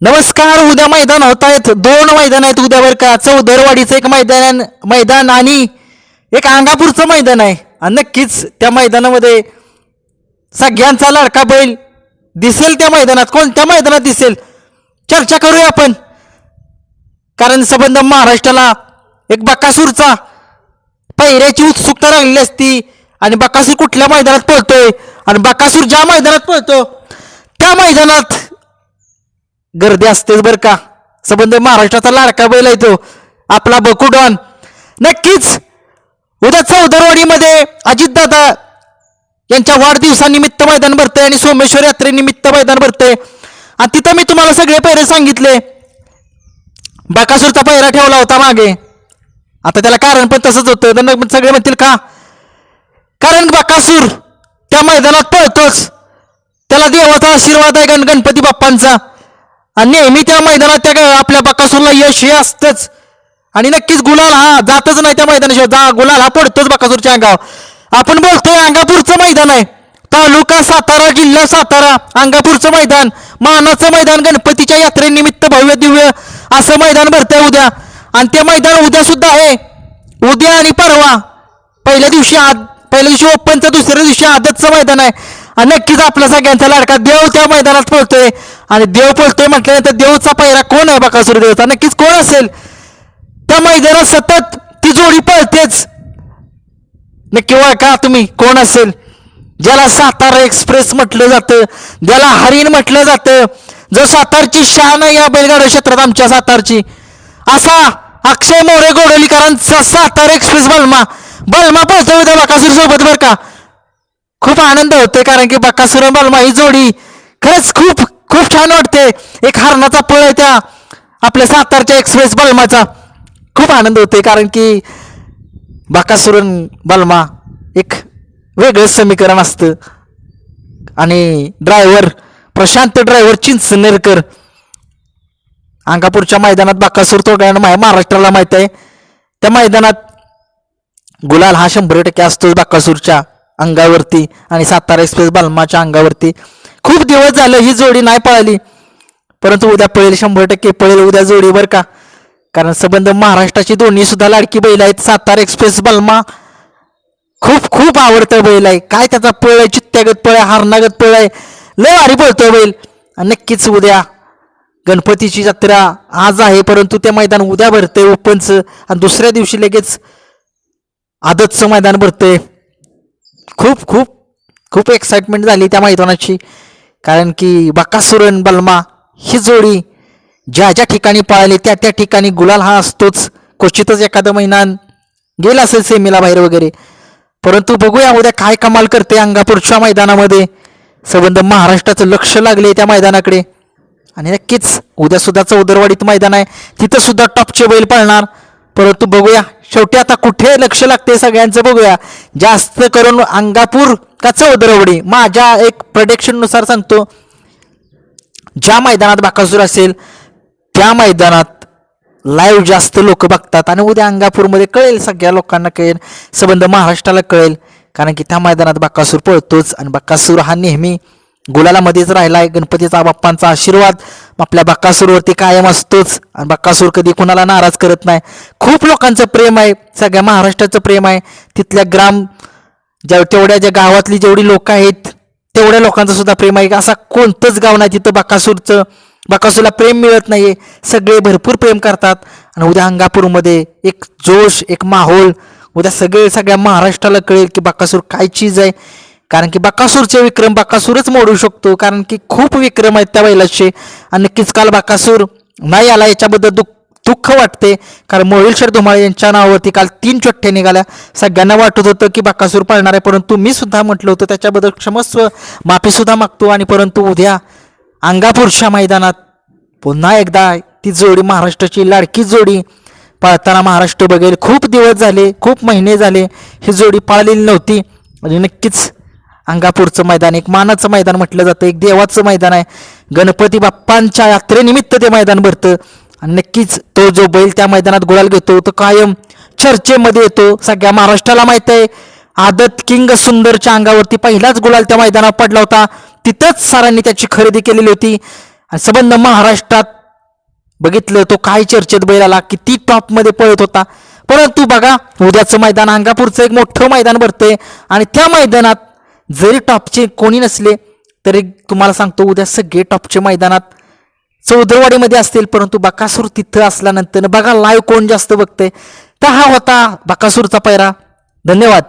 नमस्कार उद्या मैदान होत आहेत दोन मैदान आहेत उद्या बरं का? चौदरवाडीचं एक मैदान मैदान आणि एक अंगापूरचं मैदान आहे. आणि नक्कीच त्या मैदानामध्ये सगळ्यांचा लाडका बैल दिसेल त्या मैदानात. कोणत्या मैदानात दिसेल? चर्चा करूया आपण. कारण संबंध महाराष्ट्राला एक बकासूरचा पहिऱ्याची उत्सुकता राहिलेली असती आणि बकासूर कुठल्या मैदानात पळतोय? आणि बकासूर ज्या मैदानात पळतो त्या मैदानात गर्दी असतेच बरं का. संबंध महाराष्ट्राचा लाडका बैल आहे तो. आपला बकुडॉन नक्कीच उद्या चौदरवाडीमध्ये अजितदादा यांच्या वाढदिवसानिमित्त मैदान भरतंय आणि सोमेश्वर यात्रेनिमित्त मैदान भरतंय. आणि तिथं मी तुम्हाला सगळे पैरे सांगितले. बाकासूरचा पैरा ठेवला होता मागे. आता त्याला कारण पण तसंच होतं. तर मग सगळे म्हणतील का? कारण बकासूर त्या मैदानात पळतोच. त्याला देवाचा आशीर्वाद आहे गण गणपती बाप्पांचा. आणि नेहमी त्या मैदानात त्या ग- आपल्या बकासूरला यश हे असतंच. आणि नक्कीच गुलाल हा जातच नाही त्या मैदानाशिवाय. जा गुलाल हा पडतोच बकासूरच्या अंगावर. आपण बोलतोय अंगापूरचं मैदान आहे. तालुका सातारा जिल्हा सातारा अंगापूरचं मैदान. मानाचं मैदान गणपतीच्या यात्रेनिमित्त भव्य दिव्य असं मैदान भरतंय उद्या. आणि ते मैदान उद्या सुद्धा आहे. उद्या आणि परवा. पहिल्या दिवशी आद पहिल्या दिवशी ओपनचं दुसऱ्या दिवशी आदतचं मैदान आहे. नक्कीच आपला सगळ्यांचा लाडका देव त्या मैदानात पळतोय. आणि देव पळतोय म्हटल्यानंतर देवचा पहिरा कोण आहे बकासूर देवचा नक्कीच कोण असेल? त्या मैदानात सतत ती जोडी पळतेच. नक्की ओळखा तुम्ही कोण असेल? ज्याला सातारा एक्सप्रेस म्हटलं जातं ज्याला हरिण म्हटलं जातं जो सातारची शान आहे या बैलगाडा क्षेत्रात आमच्या सातारची. असा अक्षय मोरे गोडोलीकरांचा सातारा एक्सप्रेस बलमा. बलमा पोहोचतो त्या बकासूर सोबत बरं का. खूप आनंद होते कारण की बकासूर बलमा ही जोडी खरंच खूप खूप छान वाटते. एक हरणाचा पळ आहे त्या आपल्या सातारच्या एक्सप्रेस बलमाचा. खूप आनंद होते कारण की बाकासुरन बलमा एक वेगळं समीकरण असतं. आणि ड्रायव्हर प्रशांत ड्रायव्हर चिंचनेरकर अंगापूरच्या मैदानात बाकासूर तोडल्यानं मा महाराष्ट्राला माहीत आहे. त्या मैदानात गुलाल हा शंभर टक्के असतोच बाकासूरच्या अंगावरती आणि सातारा एक्सप्रेस बालमाच्या अंगावरती. खूप दिवस झालं ही जोडी नाही पळाली. परंतु उद्या पळेल शंभर टक्के पळेल उद्या जोडी बरं का. कारण संबंध महाराष्ट्राची दोन्ही सुद्धा लाडकी बैल आहेत. सातारा एक्सप्रेस बलमा. खूप खूप आवडतं बैल आहे. काय त्याचा पळ आहे चित्त्यागत पळ आहे हरणागत पळ आहे. लय भारी पळतो बैल. आणि नक्कीच उद्या गणपतीची जत्रा आज आहे परंतु ते मैदान उद्या भरतंय. ओपनचं. आणि दुसऱ्या दिवशी लगेच आदतचं मैदान भरतंय. खूप खूप खूप एक्साइटमेंट झाली त्या मैदानाची. कारण की बकासुरन बलमा ही जोडी ज्या ज्या ठिकाणी पळाली त्या त्या ठिकाणी गुलाल हा असतोच. क्वचितच एखादं महिना गेला असेल सेमीला बाहेर वगैरे. परंतु बघूया उद्या काय कमाल करते अंगापूरच्या मैदानामध्ये. संबंध महाराष्ट्राचं लक्ष लागले त्या मैदानाकडे. आणि नक्कीच उद्या सुद्धा चौदरवाडीत मैदान आहे. तिथं सुद्धा टॉपचे बैल पळणार. परंतु बघूया शेवटी आता कुठे लक्ष लागते सगळ्यांचं बघूया. जास्त करून अंगापूर का चौदरवाडी? माझ्या एक प्रडिक्शननुसार सांगतो. ज्या मैदानात बाकासूर असेल त्या मैदानात लाईव्ह जास्त लोक बघतात आणि उद्या अंगापूरमध्ये कळेल सगळ्या लोकांना कळेल संबंध महाराष्ट्राला कळेल. कारण की त्या मैदानात बाकासूर पळतोच आणि बाकासूर हा नेहमी गुलालामध्येच राहिला आहे. गणपतीचा बाप्पांचा आशीर्वाद. आपल्या बक्कासूरवरती कायम असतोच. आणि बक्कासूर कधी कुणाला नाराज करत नाही. खूप लोकांचं प्रेम आहे. सगळ्या महाराष्ट्राचं प्रेम आहे. तिथल्या ग्राम ज्या तेवढ्या ज्या गावातली जेवढी लोक आहेत तेवढ्या लोकांचं सुद्धा प्रेम आहे. असा कोणतंच गाव नाही तिथं बाकासूरचं बाकासूरला प्रेम मिळत नाहीये. सगळे भरपूर प्रेम करतात. आणि उद्या अंगापूरमध्ये एक जोश एक माहोल. उद्या सगळे सगळ्या महाराष्ट्राला कळेल की बाकासूर काय चीज आहे. कारण की बाकासूरचे विक्रम बाकासूरच मोडू शकतो कारण की खूप विक्रम आहेत त्या बैलाचे. आणि नक्कीच काल बाकासूर नाही आला याच्याबद्दल दुःख दुःख वाटते. कारण मोहिलशर धुमाळे यांच्या नावावरती काल तीन चोट्ट्या निघाल्या. सगळ्यांना वाटत होतं की बाकासूर पाळणार आहे परंतु मी सुद्धा म्हटलं होतं त्याच्याबद्दल क्षमस्व माफी सुद्धा मागतो. आणि परंतु उद्या अंगापूरच्या मैदानात पुन्हा एकदा ती जोडी महाराष्ट्राची लाडकी जोडी पाळताना महाराष्ट्र बघेल. खूप दिवस झाले खूप महिने झाले ही जोडी पाळलेली नव्हती. आणि नक्कीच अंगापूरचं मैदान एक मानाचं मैदान म्हटलं जातं एक देवाचं मैदान आहे. गणपती बाप्पांच्या यात्रेनिमित्त ते मैदान भरतं. आणि नक्कीच तो जो बैल त्या मैदानात गुलाल घेतो तो कायम चर्चेमध्ये येतो. सगळ्या महाराष्ट्राला माहीत आहे आदत किंग सुंदरच्या अंगावरती पहिलाच गुलाल त्या मैदानात पडला होता. तिथंच सरांनी त्याची खरेदी केलेली होती. आणि संबंध महाराष्ट्रात बघितलं तो काय चर्चेत बैल आला किती टॉपमध्ये पळत होता. परंतु बघा उद्याचं मैदान अंगापूरचं एक मोठं मैदान भरतंय. आणि त्या मैदानात जरी टॉपचे कोणी नसले तरी तुम्हाला सांगतो उद्या सगळे टॉपचे मैदानात चौदरवाडीमध्ये असतील परंतु बकासूर तिथं असल्यानंतर बघा लाईव्ह कोण जास्त बघतंय. तर हा होता बकासूरचा पैरा धन्यवाद.